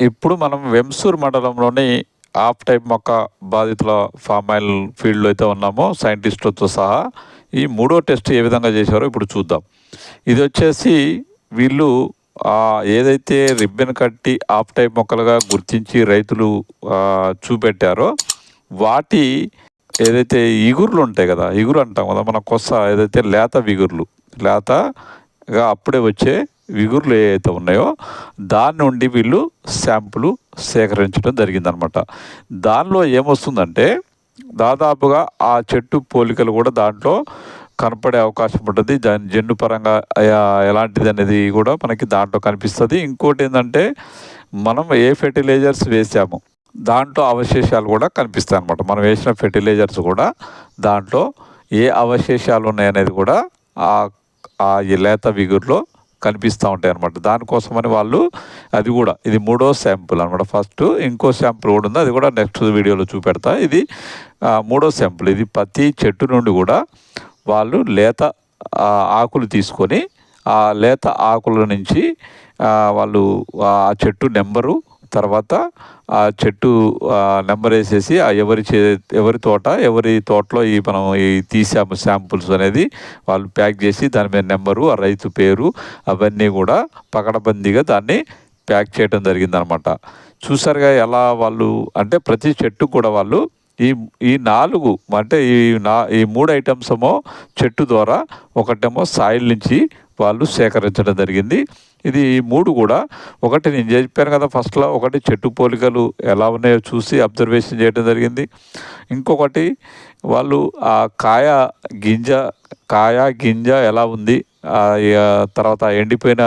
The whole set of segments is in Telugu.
ఇప్పుడు మనం వెంసూర్ మండలంలోని ఆఫ్ టైప్ మొక్క బాధితుల ఫామ్ ఆయిల్ ఫీల్డ్లో అయితే ఉన్నామో సైంటిస్టులతో సహా ఈ మూడో టెస్ట్ ఏ విధంగా చేశారో ఇప్పుడు చూద్దాం. ఇది వచ్చేసి వీళ్ళు ఏదైతే రిబ్బన్ కట్టి ఆఫ్ టైప్ మొక్కలుగా గుర్తించి రైతులు చూపెట్టారో వాటి ఏదైతే ఇగుర్లు ఉంటాయి కదా ఇగురు అంటాం కదా మన కొస్స ఏదైతే లేత విగుర్లు లేతగా అప్పుడే వచ్చే విగురులు ఏవైతే ఉన్నాయో దాని నుండి వీళ్ళు శాంపులు సేకరించడం జరిగిందనమాట దానిలో ఏమొస్తుందంటే దాదాపుగా ఆ చెట్టు పోలికలు కూడా దాంట్లో కనపడే అవకాశం ఉంటుంది. దాని జెండు పరంగా ఎలాంటిది అనేది కూడా మనకి దాంట్లో కనిపిస్తుంది. ఇంకోటి ఏంటంటే మనం ఏ ఫెర్టిలైజర్స్ వేసాము దాంట్లో అవశేషాలు కూడా కనిపిస్తాయి అనమాట మనం వేసిన ఫెర్టిలైజర్స్ కూడా దాంట్లో ఏ అవశేషాలు ఉన్నాయనేది కూడా ఆ ఆ ఈ లేత విగురులో కనిపిస్తూ ఉంటాయి అనమాట దానికోసమని వాళ్ళు అది కూడా ఇది మూడో శాంపుల్ అనమాట ఫస్ట్. ఇంకో శాంపుల్ కూడా ఉంది అది కూడా నెక్స్ట్ వీడియోలో చూపెడతా. ఇది మూడో శాంపుల్. ఇది ప్రతి చెట్టు నుండి కూడా వాళ్ళు లేత ఆకులు తీసుకొని ఆ లేత ఆకుల నుంచి వాళ్ళు ఆ చెట్టు నెంబరు తర్వాత ఆ చెట్టు నెంబర్ వేసేసి ఆ ఎవరి చే ఎవరి తోట ఎవరి తోటలో ఈ మనం ఈ తీసాము శాంపుల్స్ అనేది వాళ్ళు ప్యాక్ చేసి దాని మీద నెంబరు ఆ రైతు పేరు అవన్నీ కూడా పకడబందీగా దాన్ని ప్యాక్ చేయడం జరిగిందనమాట. చూసారుగా ఎలా వాళ్ళు అంటే ప్రతి చెట్టు కూడా వాళ్ళు ఈ ఈ నాలుగు అంటే ఈ నా ఈ మూడు ఐటమ్స్ ఏమో చెట్టు ద్వారా ఒకటేమో సాయిల్ నుంచి వాళ్ళు సేకరించడం జరిగింది. ఇది ఈ మూడు కూడా ఒకటి నేను చెప్పాను కదా ఫస్ట్లో ఒకటి చెట్టు పోలికలు ఎలా ఉన్నాయో చూసి అబ్జర్వేషన్ చేయడం జరిగింది. ఇంకొకటి వాళ్ళు ఆ కాయ గింజ కాయ గింజ ఎలా ఉంది ఆ, తర్వాత ఎండిపోయిన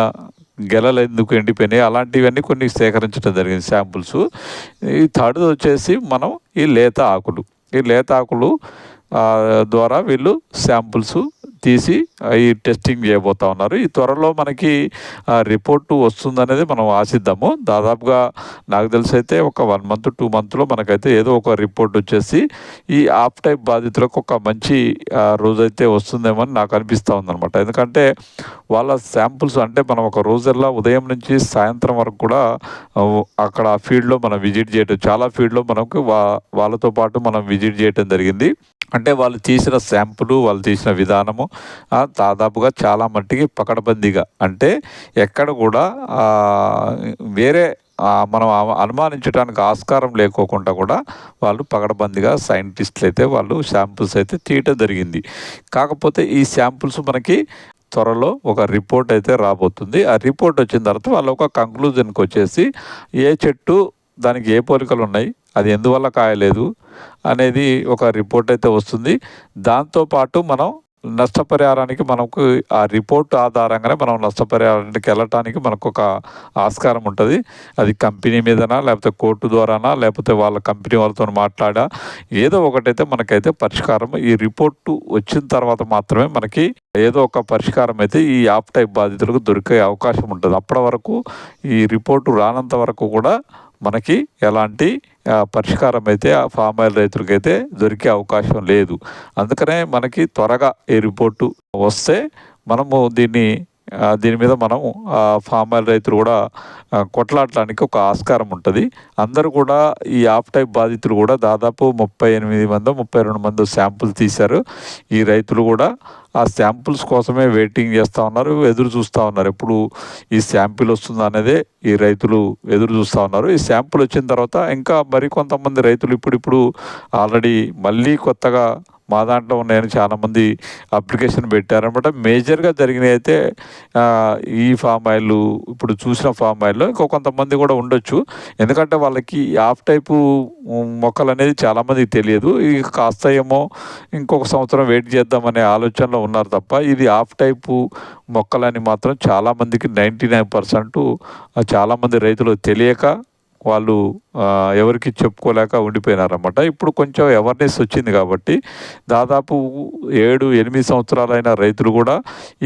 గెలలు ఎందుకు ఎండిపోయినాయి అలాంటివన్నీ కొన్ని సేకరించడం జరిగింది శాంపుల్స్. ఈ థర్డ్ వచ్చేసి మనం ఈ లేత ఆకులు. ఈ లేత ఆకులు ద్వారా వీళ్ళు శాంపుల్స్ తీసి అవి ఈ టెస్టింగ్ చేయబోతా ఉన్నారు. ఈ త్వరలో మనకి రిపోర్టు వస్తుందనేది మనం ఆశిద్దాము. దాదాపుగా నాకు తెలిసి అయితే ఒక వన్ మంత్ టూ మంత్లో మనకైతే ఏదో ఒక రిపోర్ట్ వచ్చేసి ఈ ఆఫ్ టైప్ బాధితులకు ఒక మంచి రోజైతే వస్తుందేమో అని నాకు అనిపిస్తూ ఉందన్నమాట. ఎందుకంటే వాళ్ళ శాంపుల్స్ అంటే మనం ఒక రోజల్లా ఉదయం నుంచి సాయంత్రం వరకు కూడా అక్కడ ఆ ఫీల్డ్లో మనం విజిట్ చేయటం చాలా ఫీల్డ్లో మనకు వా వాళ్ళతో పాటు మనం విజిట్ చేయటం జరిగింది. అంటే వాళ్ళు తీసిన శాంపులు వాళ్ళు తీసిన విధానము దాదాపుగా చాలా మట్టికి పకడబందీగా. అంటే ఎక్కడ కూడా వేరే మనం అనుమానించడానికి ఆస్కారం లేకోకుండా కూడా వాళ్ళు పగడబందిగా సైంటిస్టులు అయితే వాళ్ళు శాంపుల్స్ అయితే తీయటం జరిగింది. కాకపోతే ఈ శాంపుల్స్ మనకి త్వరలో ఒక రిపోర్ట్ అయితే రాబోతుంది. ఆ రిపోర్ట్ వచ్చిన తర్వాత వాళ్ళు ఒక కంక్లూజన్కి వచ్చేసి ఏ చెట్టు దానికి ఏ పోలికలు ఉన్నాయి? అది ఎందువల్ల కాయలేదు అనేది ఒక రిపోర్ట్ అయితే వస్తుంది. దాంతోపాటు మనం నష్టపరిహారానికి మనకు ఆ రిపోర్ట్ ఆధారంగానే మనం నష్టపరిహారానికి వెళ్ళటానికి మనకు ఒక ఆస్కారం ఉంటుంది. అది కంపెనీ మీదనా లేకపోతే కోర్టు ద్వారానా లేకపోతే వాళ్ళ కంపెనీ వాళ్ళతో మాట్లాడా ఏదో ఒకటైతే మనకైతే పరిష్కారం ఈ రిపోర్టు వచ్చిన తర్వాత మాత్రమే మనకి ఏదో ఒక పరిష్కారం అయితే ఈ యాప్ టైప్ బాధితులకు దొరికే అవకాశం ఉంటుంది. అప్పటి వరకు ఈ రిపోర్టు రానంత వరకు కూడా మనకి ఎలాంటి పరిష్కారం అయితే ఆ ఫామ్ ఆయిల్ రైతులకైతే దొరికే అవకాశం లేదు. అందుకనే మనకి త్వరగా ఈ రిపోర్టు వస్తే మనము దీన్ని దీని మీద మనం ఆ, ఫామ్ ఆయిల్ రైతులు కూడా కొట్లాడటానికి ఒక ఆస్కారం ఉంటుంది. అందరూ కూడా ఈ ఆఫ్ టైప్ బాధితులు కూడా దాదాపు ముప్పై ఎనిమిది మంది ముప్పై రెండు మంది శాంపుల్ తీశారు. ఈ రైతులు కూడా ఆ శాంపుల్స్ కోసమే వెయిటింగ్ చేస్తూ ఉన్నారు ఎదురు చూస్తూ ఉన్నారు. ఎప్పుడు ఈ శాంపిల్ వస్తుందా అనేదే ఈ రైతులు ఎదురు చూస్తూ ఉన్నారు. ఈ శాంపుల్ వచ్చిన తర్వాత ఇంకా మరి కొంతమంది రైతులు ఇప్పుడిప్పుడు ఆల్రెడీ మళ్ళీ కొత్తగా మా దాంట్లో ఉన్నాయని చాలామంది అప్లికేషన్ పెట్టారనమాట. మేజర్గా జరిగినవి అయితే ఈ ఫామ్ ఆయిల్ ఇప్పుడు చూసిన ఫామ్ ఆయిల్లో ఇంకో కొంతమంది కూడా ఉండొచ్చు. ఎందుకంటే వాళ్ళకి ఆఫ్ టైపు మొక్కలు అనేది చాలామందికి తెలియదు. ఇక కాస్త ఏమో ఇంకొక సంవత్సరం వెయిట్ చేద్దామనే ఆలోచనలో ఉన్నారు తప్ప ఇది ఆఫ్ టైపు మొక్కలని మాత్రం చాలామందికి నైంటీ నైన్ పర్సెంట్ చాలామంది రైతులు తెలియక వాళ్ళు ఎవరికి చెప్పుకోలేక ఉండిపోయినారన్నమాట. ఇప్పుడు కొంచెం అవేర్నెస్ వచ్చింది కాబట్టి దాదాపు ఏడు ఎనిమిది సంవత్సరాలైన రైతులు కూడా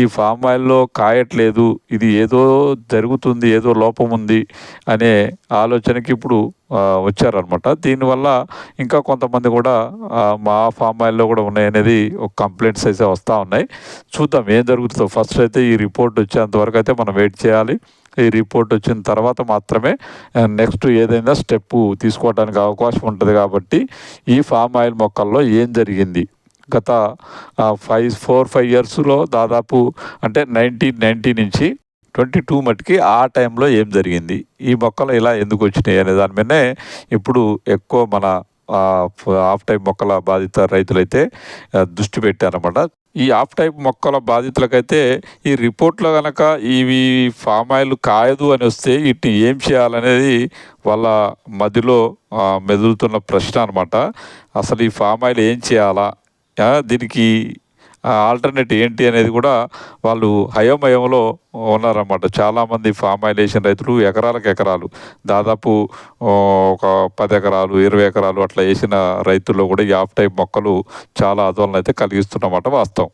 ఈ ఫామ్ ఆయిల్లో కాయట్లేదు ఇది ఏదో జరుగుతుంది ఏదో లోపం ఉంది అనే ఆలోచనకి ఇప్పుడు వచ్చారనమాట దీనివల్ల ఇంకా కొంతమంది కూడా మా ఫామ్ ఆయిల్లో కూడా ఉన్నాయనేది ఒక కంప్లైంట్స్ అయితే వస్తూ ఉన్నాయి. చూద్దాం ఏం జరుగుతుందో. ఫస్ట్ అయితే ఈ రిపోర్ట్ వచ్చేంత వరకు అయితే మనం వెయిట్ చేయాలి. ఈ రిపోర్ట్ వచ్చిన తర్వాత మాత్రమే నెక్స్ట్ ఏదైనా స్టెప్ తీసుకోవడానికి అవకాశం ఉంటుంది కాబట్టి ఈ ఫామ్ ఆయిల్ మొక్కల్లో ఏం జరిగింది? గత ఫైవ్ ఫోర్ ఫైవ్ ఇయర్స్లో దాదాపు అంటే నైన్టీన్ నైంటీ నుంచి ట్వంటీ టూ మటుకి ఆ టైంలో ఏం జరిగింది? ఈ మొక్కలు ఇలా ఎందుకు వచ్చినాయి అనే దాని మీదనే ఇప్పుడు ఎక్కువ మన ఆఫ్ టైం మొక్కల బాధిత రైతులైతే దృష్టి పెట్టారన్నమాట. ఈ ఆఫ్ టైప్ మొక్కల బాధితులకైతే ఈ రిపోర్ట్లో కనుక ఇవి ఫామ్ ఆయిల్ కాయదు అని వస్తే వీటిని ఏం చేయాలనేది వాళ్ళ మధ్యలో మెదులుతున్న ప్రశ్న అనమాట అసలు ఈ ఫామ్ ఆయిల్ ఏం చేయాలా? దీనికి ఆల్టర్నేట్ ఏంటి అనేది కూడా వాళ్ళు హయోమయంలో ఉన్నారన్నమాట. చాలామంది ఫామ్ ఆయిల్ వేసిన రైతులు ఎకరాలకు ఎకరాలు దాదాపు ఒక పది ఎకరాలు ఇరవై ఎకరాలు అట్లా వేసిన రైతుల్లో కూడా యాప్ టైప్ మొక్కలు చాలా ఆందోళన అయితే కలిగిస్తున్నమాట వాస్తవం.